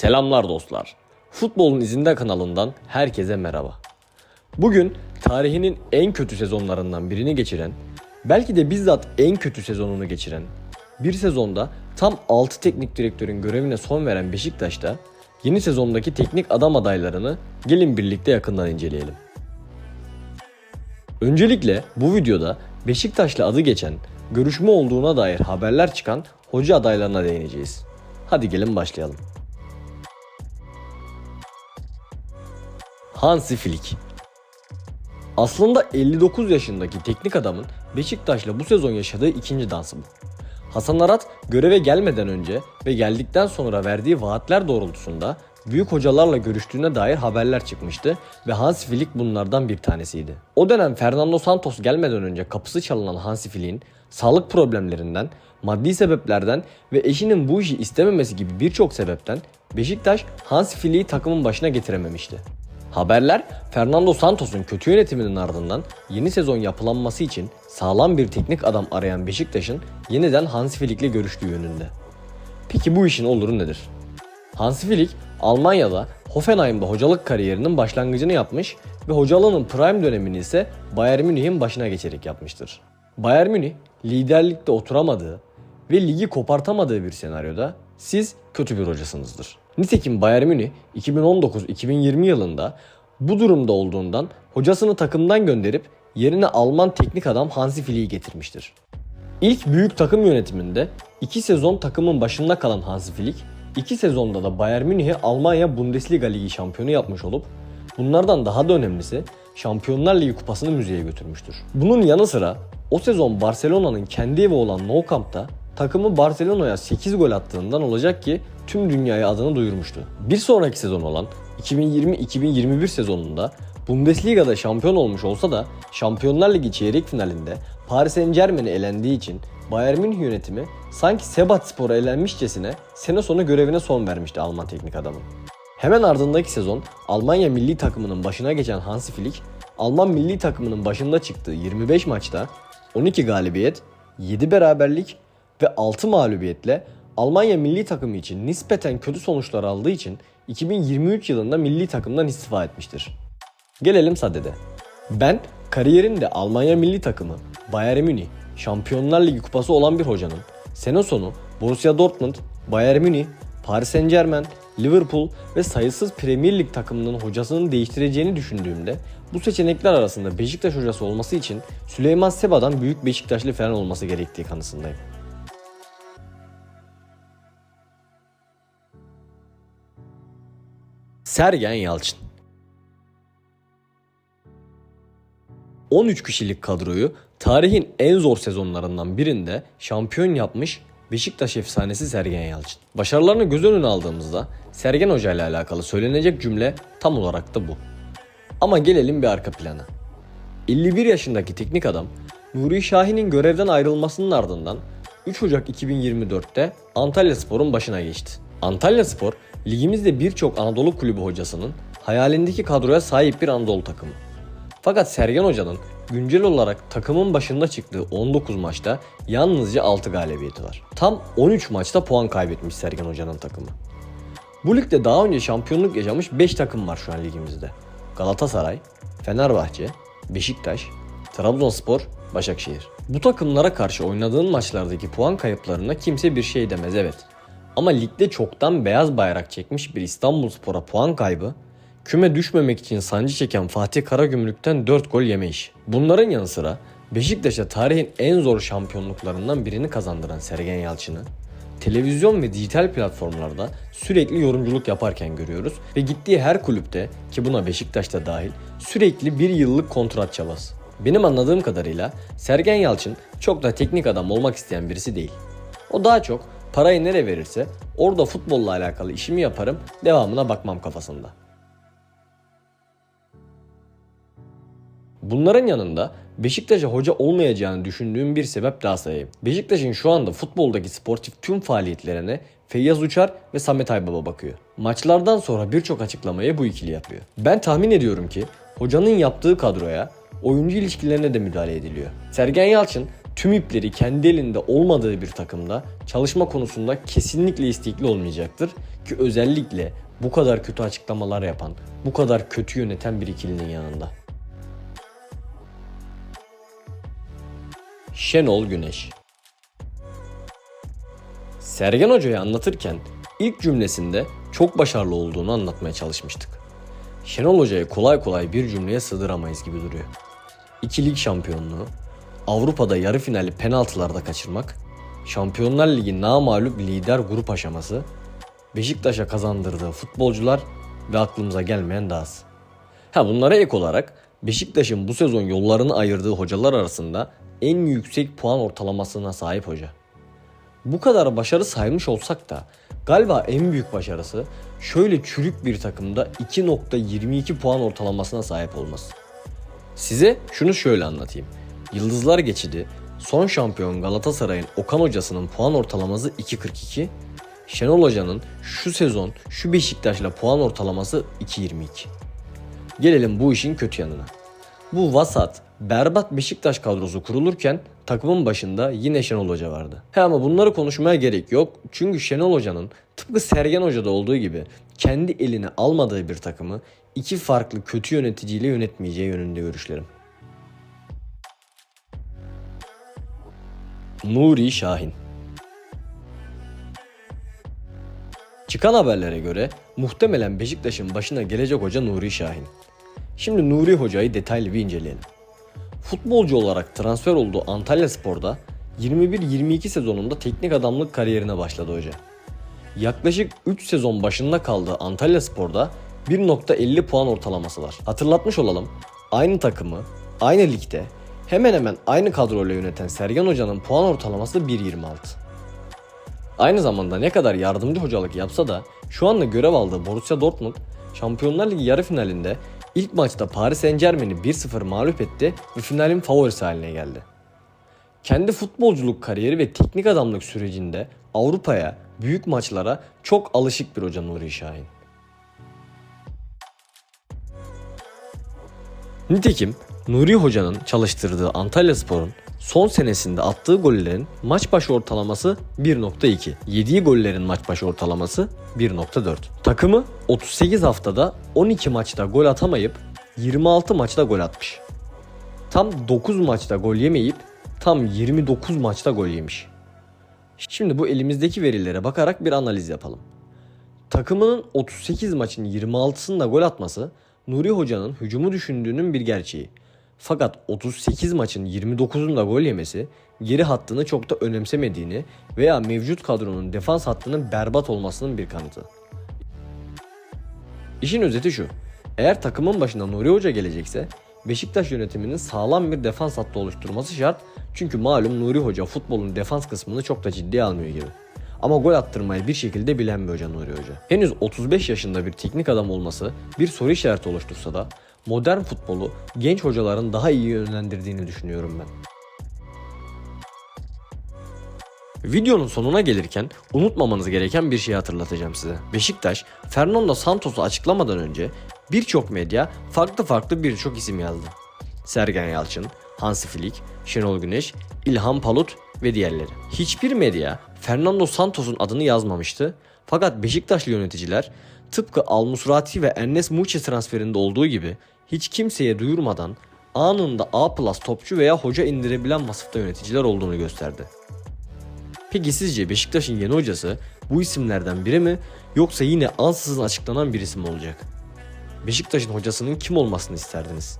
Selamlar dostlar. Futbolun izinde kanalından herkese merhaba. Bugün tarihinin en kötü sezonlarından birini geçiren, belki de bizzat en kötü sezonunu geçiren, bir sezonda tam 6 teknik direktörün görevine son veren Beşiktaş'ta yeni sezondaki teknik adam adaylarını gelin birlikte yakından inceleyelim. Öncelikle bu videoda Beşiktaş'la adı geçen, görüşme olduğuna dair haberler çıkan hoca adaylarına değineceğiz. Hadi gelin başlayalım. Hansi Flick Aslında 59 yaşındaki teknik adamın Beşiktaş'la bu sezon yaşadığı ikinci dansı bu. Hasan Arat göreve gelmeden önce ve geldikten sonra verdiği vaatler doğrultusunda büyük hocalarla görüştüğüne dair haberler çıkmıştı ve Hansi Flick bunlardan bir tanesiydi. O dönem Fernando Santos gelmeden önce kapısı çalınan Hansi Flick'in sağlık problemlerinden, maddi sebeplerden ve eşinin bu işi istememesi gibi birçok sebepten Beşiktaş Hansi Flick'i takımın başına getirememişti. Haberler Fernando Santos'un kötü yönetiminin ardından yeni sezon yapılanması için sağlam bir teknik adam arayan Beşiktaş'ın yeniden Hansi Flick'le görüştüğü yönünde. Peki bu işin oluru nedir? Hansi Flick Almanya'da Hoffenheim'da hocalık kariyerinin başlangıcını yapmış ve hocalığının prime dönemini ise Bayern Münih'in başına geçerek yapmıştır. Bayern Münih liderlikte oturamadığı ve ligi kopartamadığı bir senaryoda siz kötü bir hocasınızdır. Nitekim Bayern Münih 2019-2020 yılında bu durumda olduğundan hocasını takımdan gönderip yerine Alman teknik adam Hansi Flick'i getirmiştir. İlk büyük takım yönetiminde 2 sezon takımın başında kalan Hansi Flick, 2 sezonda da Bayern Münih'i Almanya Bundesliga Ligi şampiyonu yapmış olup bunlardan daha da önemlisi Şampiyonlar Ligi kupasını müzeye götürmüştür. Bunun yanı sıra o sezon Barcelona'nın kendi evi olan Nou Camp'ta takımı Barcelona'ya 8 gol attığından olacak ki tüm dünyaya adını duyurmuştu. Bir sonraki sezon olan 2020-2021 sezonunda Bundesliga'da şampiyon olmuş olsa da Şampiyonlar Ligi çeyrek finalinde Paris Saint Germain'e elendiği için Bayern Münih yönetimi sanki Sebat Spor'a elenmişçesine sene sonu görevine son vermişti Alman teknik adamın. Hemen ardındaki sezon Almanya milli takımının başına geçen Hansi Flick, Alman milli takımının başında çıktığı 25 maçta 12 galibiyet, 7 beraberlik ve 6 mağlubiyetle Almanya milli takımı için nispeten kötü sonuçlar aldığı için 2023 yılında milli takımdan istifa etmiştir. Gelelim sadede. Ben kariyerinde Almanya milli takımı, Bayern Münih, Şampiyonlar Ligi kupası olan bir hocanın sene sonu Borussia Dortmund, Bayern Münih, Paris Saint Germain, Liverpool ve sayısız Premier Lig takımının hocasını değiştireceğini düşündüğümde bu seçenekler arasında Beşiktaş hocası olması için Süleyman Seba'dan büyük Beşiktaşlı falan olması gerektiği kanısındayım. Sergen Yalçın 13 kişilik kadroyu tarihin en zor sezonlarından birinde şampiyon yapmış Beşiktaş efsanesi Sergen Yalçın. Başarılarını göz önüne aldığımızda Sergen Hoca ile alakalı söylenecek cümle tam olarak da bu. Ama gelelim bir arka plana. 51 yaşındaki teknik adam Nuri Şahin'in görevden ayrılmasının ardından 3 Ocak 2024'te Antalya Spor'un başına geçti. Antalya Spor, ligimizde birçok Anadolu kulübü hocasının hayalindeki kadroya sahip bir Anadolu takımı. Fakat Sergen Hoca'nın güncel olarak takımın başında çıktığı 19 maçta yalnızca 6 galibiyeti var. Tam 13 maçta puan kaybetmiş Sergen Hoca'nın takımı. Bu ligde daha önce şampiyonluk yaşamış 5 takım var şu an ligimizde. Galatasaray, Fenerbahçe, Beşiktaş, Trabzonspor, Başakşehir. Bu takımlara karşı oynadığın maçlardaki puan kayıplarına kimse bir şey demez evet. Ama ligde çoktan beyaz bayrak çekmiş bir İstanbulspor'a puan kaybı, küme düşmemek için sancı çeken Fatih Karagümrük'ten 4 gol yeme. Bunların yanı sıra Beşiktaş'a tarihin en zor şampiyonluklarından birini kazandıran Sergen Yalçın'ı televizyon ve dijital platformlarda sürekli yorumculuk yaparken görüyoruz ve gittiği her kulüpte ki buna Beşiktaş'ta dahil sürekli bir yıllık kontrat çabası. Benim anladığım kadarıyla Sergen Yalçın çok da teknik adam olmak isteyen birisi değil. O daha çok parayı nereye verirse orada futbolla alakalı işimi yaparım devamına bakmam kafasında. Bunların yanında Beşiktaş'a hoca olmayacağını düşündüğüm bir sebep daha sayayım. Beşiktaş'ın şu anda futboldaki sportif tüm faaliyetlerine Feyyaz Uçar ve Samet Aybaba bakıyor. Maçlardan sonra birçok açıklamayı bu ikili yapıyor. Ben tahmin ediyorum ki hocanın yaptığı kadroya oyuncu ilişkilerine de müdahale ediliyor. Sergen Yalçın tüm ipleri kendi elinde olmadığı bir takımda çalışma konusunda kesinlikle istekli olmayacaktır ki özellikle bu kadar kötü açıklamalar yapan, bu kadar kötü yöneten bir ikilinin yanında. Şenol Güneş Sergen Hoca'yı anlatırken ilk cümlesinde çok başarılı olduğunu anlatmaya çalışmıştık. Şenol Hoca'yı kolay kolay bir cümleye sığdıramayız gibi duruyor. İki lig şampiyonluğu, Avrupa'da yarı finali penaltılarda kaçırmak, Şampiyonlar Ligi namağlup lider grup aşaması, Beşiktaş'a kazandırdığı futbolcular ve aklımıza gelmeyen dahası. Ha bunlara ek olarak Beşiktaş'ın bu sezon yollarını ayırdığı hocalar arasında en yüksek puan ortalamasına sahip hoca. Bu kadar başarı saymış olsak da galiba en büyük başarısı şöyle çürük bir takımda 2.22 puan ortalamasına sahip olması. Size şunu şöyle anlatayım. Yıldızlar geçidi son şampiyon Galatasaray'ın Okan hocasının puan ortalaması 2.42, Şenol Hoca'nın şu sezon şu Beşiktaş'la puan ortalaması 2.22. Gelelim bu işin kötü yanına. Bu vasat, berbat Beşiktaş kadrosu kurulurken takımın başında yine Şenol Hoca vardı. He ama bunları konuşmaya gerek yok. Çünkü Şenol Hoca'nın tıpkı Sergen Hoca'da olduğu gibi kendi eline almadığı bir takımı iki farklı kötü yöneticiyle yönetmeyeceği yönünde görüşlerim. Nuri Şahin Çıkan haberlere göre muhtemelen Beşiktaş'ın başına gelecek hoca Nuri Şahin. Şimdi Nuri Hoca'yı detaylı bir inceleyelim. Futbolcu olarak transfer olduğu Antalya Spor'da 21-22 sezonunda teknik adamlık kariyerine başladı hoca. Yaklaşık 3 sezon başında kaldığı Antalya Spor'da 1.50 puan ortalaması var. Hatırlatmış olalım. Aynı takımı, aynı ligde hemen hemen aynı kadroyla yöneten Sergen Hoca'nın puan ortalaması 1.26. Aynı zamanda ne kadar yardımcı hocalık yapsa da şu anda görev aldığı Borussia Dortmund Şampiyonlar Ligi yarı finalinde ilk maçta Paris Saint Germain'i 1-0 mağlup etti ve finalin favorisi haline geldi. Kendi futbolculuk kariyeri ve teknik adamlık sürecinde Avrupa'ya, büyük maçlara çok alışık bir hoca Nuri Şahin. Nitekim Nuri Hoca'nın çalıştırdığı Antalya Spor'un son senesinde attığı gollerin maç başı ortalaması 1.2. Yediği gollerin maç başı ortalaması 1.4. Takımı 38 haftada 12 maçta gol atamayıp 26 maçta gol atmış. Tam 9 maçta gol yemeyip tam 29 maçta gol yemiş. Şimdi bu elimizdeki verilere bakarak bir analiz yapalım. Takımının 38 maçın 26'sında gol atması Nuri Hoca'nın hücumu düşündüğünün bir gerçeği. Fakat 38 maçın 29'unda gol yemesi geri hattını çok da önemsemediğini veya mevcut kadronun defans hattının berbat olmasının bir kanıtı. İşin özeti şu. Eğer takımın başına Nuri Hoca gelecekse Beşiktaş yönetiminin sağlam bir defans hattı oluşturması şart. Çünkü malum Nuri Hoca futbolun defans kısmını çok da ciddiye almıyor gibi. Ama gol attırmayı bir şekilde bilen bir hoca Nuri Hoca. Henüz 35 yaşında bir teknik adam olması bir soru işareti oluştursa da modern futbolu genç hocaların daha iyi yönlendirdiğini düşünüyorum ben. Videonun sonuna gelirken unutmamanız gereken bir şey hatırlatacağım size. Beşiktaş, Fernando Santos'u açıklamadan önce birçok medya farklı farklı birçok isim yazdı. Sergen Yalçın, Hansi Flick, Şenol Güneş, İlhan Palut ve diğerleri. Hiçbir medya Fernando Santos'un adını yazmamıştı. Fakat Beşiktaşlı yöneticiler tıpkı Al Musrati ve Enes Muçi transferinde olduğu gibi hiç kimseye duyurmadan anında A plus topçu veya hoca indirebilen vasıfta yöneticiler olduğunu gösterdi. Peki sizce Beşiktaş'ın yeni hocası bu isimlerden biri mi yoksa yine ansızın açıklanan bir isim olacak? Beşiktaş'ın hocasının kim olmasını isterdiniz?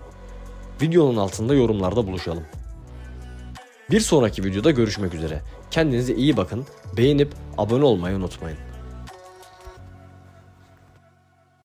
Videonun altında yorumlarda buluşalım. Bir sonraki videoda görüşmek üzere. Kendinize iyi bakın, beğenip abone olmayı unutmayın.